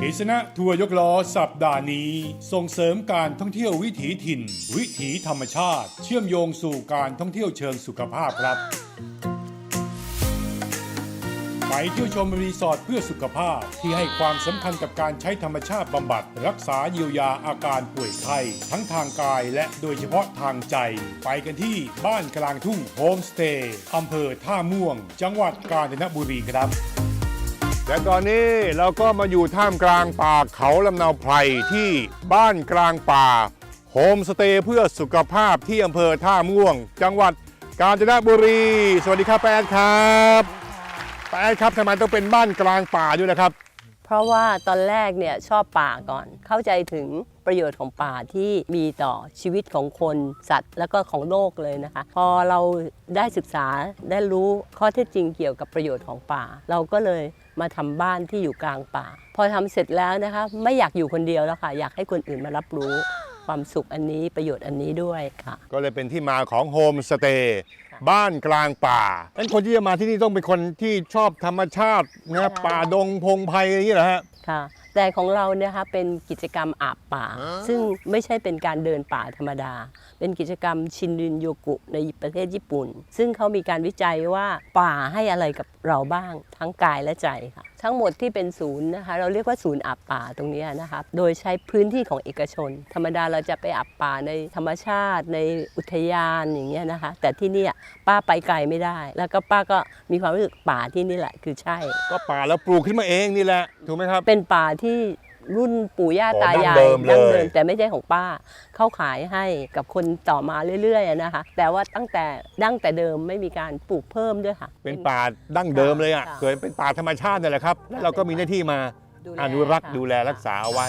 กฤษณะทัวร์ยกล้อสัปดาห์นี้ ส่งเสริมการท่องเที่ยววิถีถิ่น วิถีธรรมชาติ เชื่อมโยงสู่การท่องเที่ยวเชิงสุขภาพครับไปเที่ยวชมรีสอร์ทเพื่อสุขภาพ ที่ให้ความสำคัญกับการใช้ธรรมชาติบำบัด รักษาเยียวยาอาการป่วยไข้ทั้งทางกายและโดยเฉพาะทางใจ ไปกันที่บ้านกลางทุ่งโฮมสเตย์อำเภอท่าม่วง จังหวัดกาญจนบุรีครับ และตอนนี้เราก็มาอยู่ท่ามกลางป่าเขาลำนาไพรที่บ้านกลางป่าโฮมสเตย์เพื่อสุขภาพที่อำเภอท่าม่วง จังหวัดกาญจนบุรี สวัสดีครับแปดครับแปดครับทำไมต้องเป็นบ้านกลางป่าด้วยนะครับ เพราะว่าตอนแรกเนี่ยชอบป่าก่อน เข้าใจถึงประโยชน์ของป่าที่มีต่อชีวิตของคนสัตว์ แล้วก็ของโลกเลยนะคะ พอเราได้ศึกษาได้รู้ข้อเท็จจริงเกี่ยวกับประโยชน์ของป่า เราก็เลยมาทำบ้านที่อยู่กลางป่า พอทำเสร็จแล้วนะคะ ไม่อยากอยู่คนเดียวแล้วค่ะ อยากให้คนอื่นมารับรู้ความสุขอันนี้ประโยชน์อันนี้ด้วยค่ะ ก็เลยเป็นที่มาของโฮมสเตย์ บ้านกลางป่านั้นคนที่จะมาที่นี่ต้องเป็นคนที่ชอบธรรมชาตินะใช่ป่าดงพงไพรอย่างนี้เหรอฮะ ค่ะ แต่ของเราเนี่ยนะคะเป็นกิจกรรมอาบป่า ซึ่งไม่ใช่เป็นการเดินป่าธรรมดา เป็นกิจกรรมชินรินโยกุในประเทศญี่ปุ่น ซึ่งเขามีการวิจัยว่าป่าให้อะไรกับเราบ้างทั้งกายและใจค่ะ ทั้งหมดที่เป็นศูนย์นะคะ เราเรียกว่าศูนย์อาบป่าตรงเนี้ยนะคะ โดยใช้พื้นที่ของเอกชน ธรรมดาเราจะไปอาบป่าในธรรมชาติ ในอุทยานอย่างเงี้ยนะคะ แต่ที่เนี่ยป้าไปไกลไม่ได้ แล้วก็ป้าก็มีความรู้สึกป่าที่นี่แหละคือใช่ ก็ป่าแล้วปลูกขึ้นมาเองนี่แหละถูกไหมครับ เป็นป่าที่ รุ่นปู่ย่าอ๋อตายายดั้งเดิมเลยดั้งเดิมแต่ไม่ใช่ของป้า เขาขายให้กับคนต่อมาเรื่อยๆอะนะคะ แต่ว่าตั้งแต่ดั้งแต่เดิมไม่มีการปลูกเพิ่มด้วยค่ะ เป็นป่าดั้งเดิมเลยอะค่ะเกิดเป็นป่าธรรมชาตินี่แหละครับแล้วเราก็มีหน้าที่มาดูแลอนุรักษ์ค่ะดูแลรักษาเอาไว้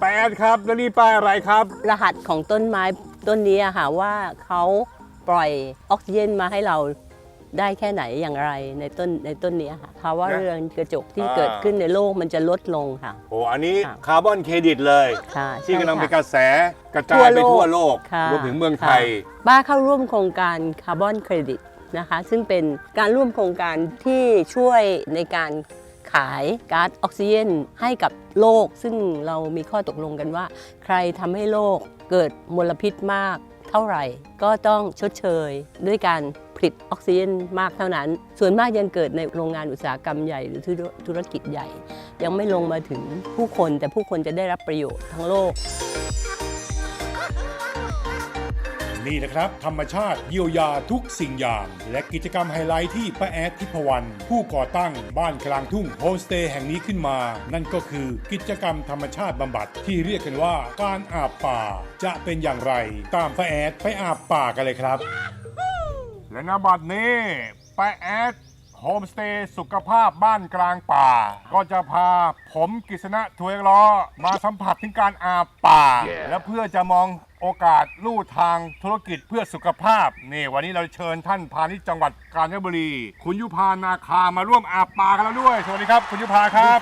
แปดครับแล้วนี่ป้ายอะไรครับ รหัสของต้นไม้ต้นนี้อะค่ะว่าเขาปล่อยออกซิเจนมาให้เรา ได้แค่ไหนอย่างไรในต้นในต้นนี้ค่ะภาวะนะเรือนกระจกที่อ่าเกิดขึ้นในโลกมันจะลดลงค่ะ โอ้อันนี้ค่ะคาร์บอนเครดิตเลย ค่ะที่ใช่กำลังเป็นกค่ะระแสกระจายไปทั่วโลกค่ะรวมถึงเมืองไทยค่ะบ้าเข้าร่วมโครงการคาร์บอนเครดิตนะคะซึ่งเป็นการร่วมโครงการที่ช่วยในการขายก๊าซออกซิเจนให้กับโลก ซึ่งเรามีข้อตกลงกันว่า ใครทำให้โลกเกิดมลพิษมากเท่าไหร่ ก็ต้องชดเชยด้วยการ ผลิตออกซิเจนมากเท่านั้น ส่วนมากยังเกิดในโรงงานอุตสาหกรรมใหญ่หรือธุรกิจใหญ่ ยังไม่ลงมาถึงผู้คนแต่ผู้คนจะได้รับประโยชน์ทั้งโลก นี่แหละครับ ธรรมชาติเยียวยาทุกสิ่งอย่าง และกิจกรรมไฮไลท์ที่ป้าแอดทิพวรรณผู้ก่อตั้งบ้านกลางทุ่งโฮมสเตย์แห่งนี้ขึ้นมา นั่นก็คือกิจกรรมธรรมชาติบำบัดที่เรียกกันว่าการอาบป่าจะเป็นอย่างไร ตามป้าแอดไปอาบป่ากันเลยครับ และนบัดนี้ป้าแอดโฮมสเตย์สุขภาพบ้านกลางป่า ก็จะพาผมกิษณะถวยล้อมาสัมผัสถึงการอาบป่าและเพื่อจะมองโอกาสลู่ทางธุรกิจเพื่อสุขภาพนี่วันนี้เราเชิญท่านพาณิชย์จังหวัดกาญจนบุรี คุณยุพานาคามาร่วมอาบป่ากันแล้วด้วย สวัสดีครับ คุณยุพาครับ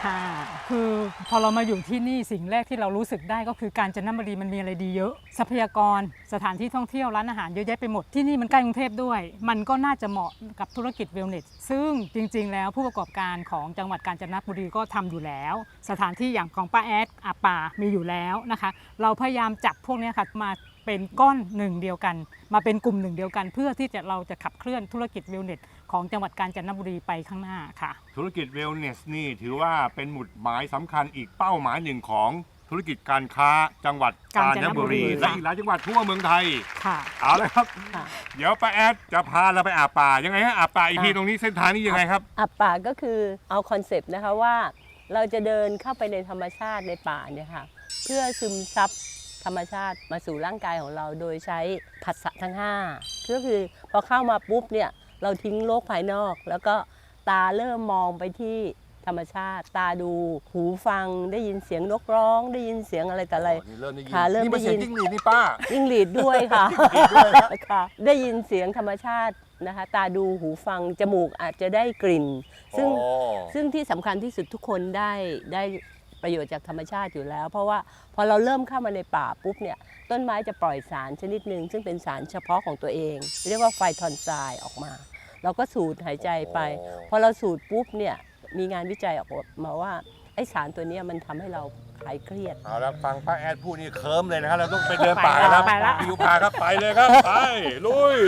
คือพอเรามาอยู่ที่นี่สิ่งแรกที่เรารู้สึกได้ก็คือการจันทบุรีมันมีอะไรดีเยอะ ทรัพยากรสถานที่ท่องเที่ยวร้านอาหารเยอะแยะไปหมดที่นี่มันใกล้กรุงเทพด้วย มันก็น่าจะเหมาะกับธุรกิจเวลเนสซึ่งจริง ๆ แล้วผู้ประกอบการของจังหวัดกาญจนบุรีก็ทำอยู่แล้ว สถานที่อย่างของป้าแอดอาป่ามีอยู่แล้วนะคะ เราพยายามจับพวกนี้ค่ะมา เป็นก้อนหนึ่งเดียวกัน มาเป็นกลุ่มหนึ่งเดียวกัน เพื่อที่จะเราจะขับเคลื่อนธุรกิจเวลเนสของจังหวัดกาญจนบุรีไปข้างหน้าค่ะ ธุรกิจเวลเนสนี่ถือว่าเป็นหมุดหมายสำคัญอีกเป้าหมายหนึ่งของธุรกิจการค้าจังหวัดกาญจนบุรีกาญจนบุรีและอีกหลายจังหวัดทั่วเมืองไทย ค่ะ เอาเลยครับ ค่ะ เดี๋ยวป้าแอดจะพาเราไปอาบป่ายังไงฮะอาบป่าอีกทีค่ะตรงนี้เส้นทางนี้ยังไงครับ อับป่าก็คือเอาคอนเซปต์นะคะว่า เราจะเดินเข้าไปในธรรมชาติในป่าเนี่ยค่ะ เพื่อซึมซับ ธรรมชาติมาสู่ร่างกายของเราโดยใช้ผัสสะทั้ง 5 ก็คือพอเข้ามาปุ๊บเนี่ยเราทิ้งโลกภายนอก แล้วก็ตาเริ่มมองไปที่ธรรมชาติ ตาดูหูฟังได้ยินเสียงนกร้อง ได้ยินเสียงอะไรแต่อะไร นี่เริ่มได้ยินค่ะเริ่มนี่มันได้ยินเสียงจิ้งหรีดนี่ป้า ยิ่งหลีดด้วยค่ะค่ะ ได้ยินเสียงธรรมชาตินะคะ ตาดูหูฟัง จมูกอาจจะได้กลิ่น ซึ่ง อ๋อ ซึ่งที่สำคัญที่สุดทุกคนได้ได้ ประโยชน์จากธรรมชาติอยู่แล้ว เพราะว่าพอเราเริ่มเข้ามาในป่าปุ๊บเนี่ยต้นไม้จะปล่อยสารชนิดหนึ่งซึ่งเป็นสารเฉพาะของตัวเอง เรียกว่าไฟทอนไซด์ออกมา เราก็สูดหายใจไป พอเราสูดปุ๊บเนี่ยมีงานวิจัยออกมาว่าไอสารตัวเนี้ยมันทำให้เราคลายเครียดเอาละฟังป้าแอดพูดนี่เคิมเลยนะครับเราต้องไปเดินป่ากันแล้วไปละพี่ยุพาครับไปเลยครับไปลุย